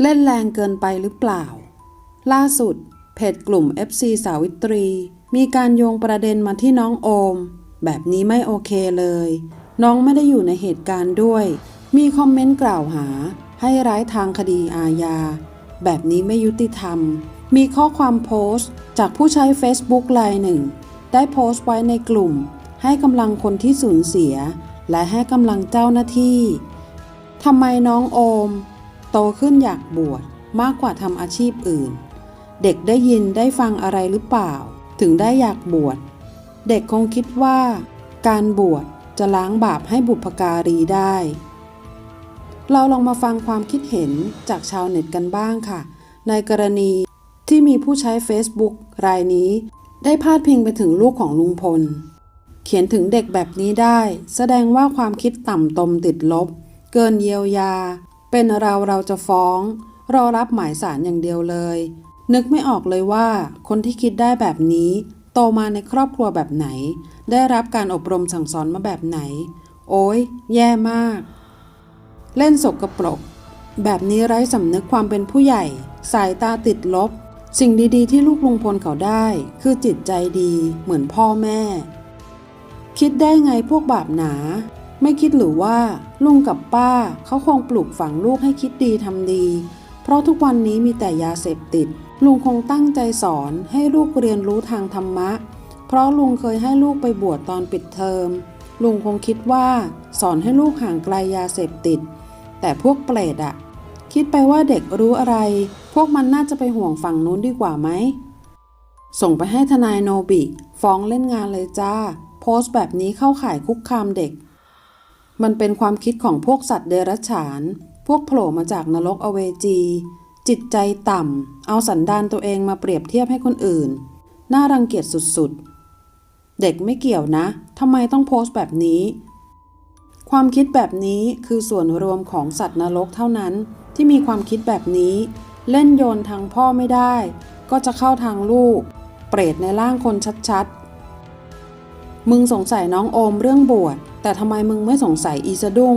เล่นแรงเกินไปหรือเปล่า ล่าสุด เพจกลุ่ม FC สาวิตรี มีการโยงประเด็นมาที่น้องโอม แบบนี้ไม่โอเคเลย น้องไม่ได้อยู่ในเหตุการณ์ด้วย มีคอมเมนต์กล่าวหา ให้ร้ายทางคดีอาญา แบบนี้ไม่ยุติธรรม มีข้อความโพสต์ จากผู้ใช้ Facebook รายหนึ่ง ได้โพสต์ไว้ในกลุ่ม ให้กำลังคนที่สูญเสีย และให้กำลังเจ้าหน้าที่ทำไมน้องโอม โตขึ้นอยากบวชมากกว่าทำอาชีพอื่น เด็กได้ยินได้ฟังอะไรหรือเปล่า ถึงได้อยากบวช เด็กคงคิดว่า การบวชจะล้างบาปให้บุพการีได้ เราลองมาฟังความคิดเห็นจากชาวเน็ตกันบ้างค่ะ ในกรณีที่มีผู้ใช้ Facebook รายนี้ ได้พาดพิงไปถึงลูกของลุงพล เขียนถึงเด็กแบบนี้ได้ แสดงว่าความคิดต่ำตมติดลบ เกินเยียวยา เป็นเราเราจะฟ้อง รอรับหมายสารอย่างเดียวเลย นึกไม่ออกเลยว่า คนที่คิดได้แบบนี้ โตมาในครอบครัวแบบไหน ได้รับการอบรมสั่งสอนมาแบบไหน โอ้ยแย่มาก เล่นสกปรก แบบนี้ไร้สำนึกความเป็นผู้ใหญ่ สายตาติดลบ สิ่งดีๆ ที่ลูกลุงพลเขาได้ คือจิตใจดีเหมือนพ่อแม่ คิดได้ไงพวกบาปหนา ไม่คิดหรือว่าลุงกับป้าเขาคงปลูกฝังลูกให้คิดดีทำดี เพราะทุกวันนี้มีแต่ยาเสพติด ลุงคงตั้งใจสอนให้ลูกเรียนรู้ทางธรรมะ เพราะลุงเคยให้ลูกไปบวชตอนปิดเทอม ลุงคงคิดว่าสอนให้ลูกห่างไกลยาเสพติด แต่พวกเปรตอะคิดไปว่าเด็กรู้อะไร พวกมันน่าจะไปห่วงฝั่งนู้นดีกว่าไหม ส่งไปให้ทนายโนบิ ฟ้องเล่นงานเลยจ้า โพสต์แบบนี้เข้าข่ายคุกคามเด็ก มันเป็นความคิดของพวกสัตว์เดรัจฉาน พวกโผล่มาจากนรกอเวจี จิตใจต่ำ เอาสันดานตัวเองมาเปรียบเทียบให้คนอื่น น่ารังเกียจสุดๆ เด็กไม่เกี่ยวนะ ทำไมต้องโพสต์แบบนี้ ความคิดแบบนี้คือส่วนรวมของสัตว์นรกเท่านั้นที่มีความคิดแบบนี้ เล่นโยนทางพ่อไม่ได้ ก็จะเข้าทางลูก เปรตในร่างคนชัดๆ มึงสงสัยน้องโอมเรื่องบวช แต่ทำไมมึงไม่สงสัยอีสะดุ้ง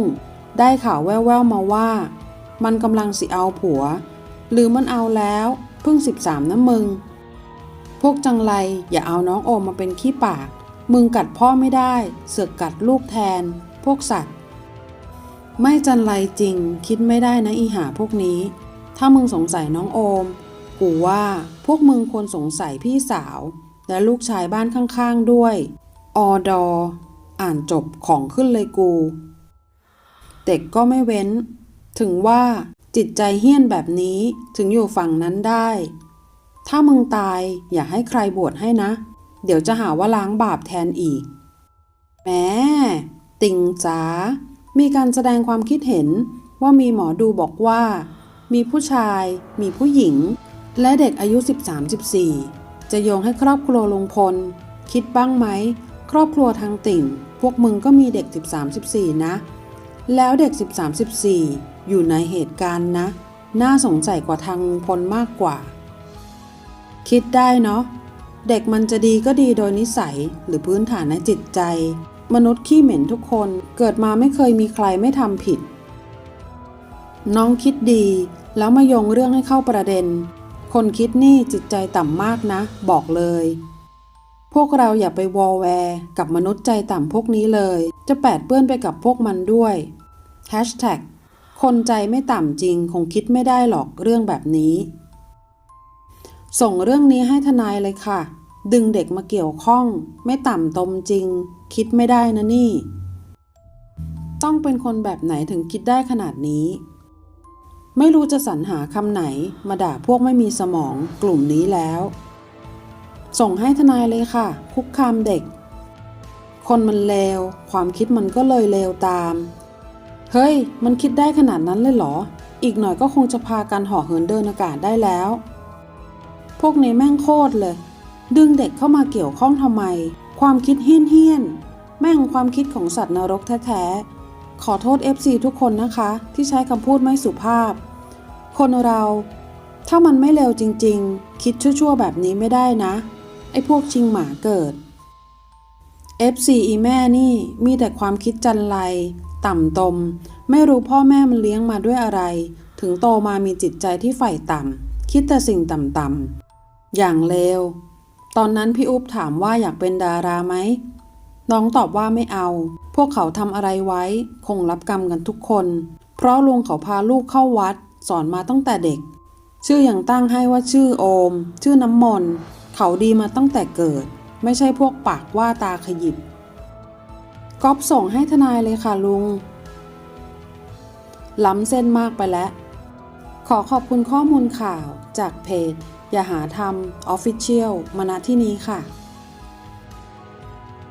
ได้ข่าวแว่วๆมาว่า มันกำลังสิเอาผัว หรือมันเอาแล้วเพิ่ง 13นะมึง พวกจังไรอย่าเอาน้องโอมมาเป็นขี้ปาก มึงกัดพ่อไม่ได้ เสือกกัดลูกแทน พวกสัตว์ ไม่จันไรจริง คิดไม่ได้นะอีหาพวกนี้ ถ้ามึงสงสัยน้องโอม กูว่าพวกมึงควรสงสัยพี่สาว และลูกชายบ้านข้างๆด้วย ออดอ อ่านจบของขึ้นเลยกู เด็กก็ไม่เว้น ถึงว่าจิตใจเฮี้ยนแบบนี้ถึงอยู่ฝั่งนั้นได้ ถ้ามึงตายอย่าให้ใครบวชให้นะ เดี๋ยวจะหาว่าล้างบาปแทนอีก แหม ติงจ๋า มีการแสดงความคิดเห็นว่ามีหมอดูบอกว่า มีผู้ชาย มีผู้หญิง และเด็กอายุ 13-14 จะโยงให้ครอบครัวลุงพล คิดบ้างไหม ครอบครัวทางติ่ง พวกมึงก็มีเด็ก 13-14 นะ แล้วเด็ก 13-14 อยู่ในเหตุการณ์นะ น่าสงสัยกว่าทางพลมากกว่า คิดได้เนาะ เด็กมันจะดีก็ดีโดยนิสัยหรือพื้นฐานในจิตใจ มนุษย์ขี้เหม็นทุกคนเกิดมาไม่เคยมีใครไม่ทำผิด น้องคิดดี แล้วมายงเรื่องให้เข้าประเด็น คนคิดนี่จิตใจต่ำมากนะ บอกเลย พวกเราอย่าไปวอลแวร์กับมนุษย์ใจต่ำพวกนี้เลย จะแปดเปื้อนไปกับพวกมันด้วย Hashtag คนใจไม่ต่ำจริงคงคิดไม่ได้หรอกเรื่องแบบนี้ ส่งเรื่องนี้ให้ทนายเลยค่ะ ดึงเด็กมาเกี่ยวข้อง ไม่ต่ำตมจริง คิดไม่ได้นะนี่ ต้องเป็นคนแบบไหนถึงคิดได้ขนาดนี้ ไม่รู้จะสรรหาคำไหนมาด่าพวกไม่มีสมองกลุ่มนี้แล้ว ส่งให้ทนายเลยค่ะ คุกคามเด็ก คนมันเลวความคิดมันก็เลยเลวตาม เฮ้ย มันคิดได้ขนาดนั้นเลยเหรอ อีกหน่อยก็คงจะพากันห่อเหินเดินอากาศได้แล้ว พวกนี้แม่งโคตรเลย ดึงเด็กเข้ามาเกี่ยวข้องทำไม ความคิดเฮี้ยนเฮี้ยนๆแม่งความคิดของสัตว์นรกแท้ๆ ขอโทษ FC ทุกคนนะคะ ที่ใช้คำพูดไม่สุภาพ คนเรา ถ้ามันไม่เร็วจริง ๆ คิดชั่วๆ แบบนี้ไม่ได้นะ ไอ้พวกชิงหมาเกิด FC อีแม่นี่มีแต่ความคิดจันไรต่ำตม ไม่รู้พ่อแม่มันเลี้ยงมาด้วยอะไร ถึงโตมามีจิตใจที่ใฝ่ต่ำคิดแต่สิ่งต่ำๆอย่างเลวตอนนั้นพี่อุ๊บถามว่าอยากเป็นดาราไหมน้องตอบว่าไม่เอา พวกเขาทำอะไรไว้ คงรับกรรมกันทุกคน เพราะลุงเขาพาลูกเข้าวัด สอนมาตั้งแต่เด็ก ชื่ออย่างตั้งให้ว่าชื่อโอม ชื่อน้ำมนต์ เขาดีมาตั้งแต่เกิด ไม่ใช่พวกปากว่าตาขยิบก๊อฟส่งให้ทนายเลยค่ะลุง ล้ำเส้นมากไปแล้ว ขอขอบคุณข้อมูลข่าวจากเพจ อย่าหาทำ Official มาณที่นี้ค่ะ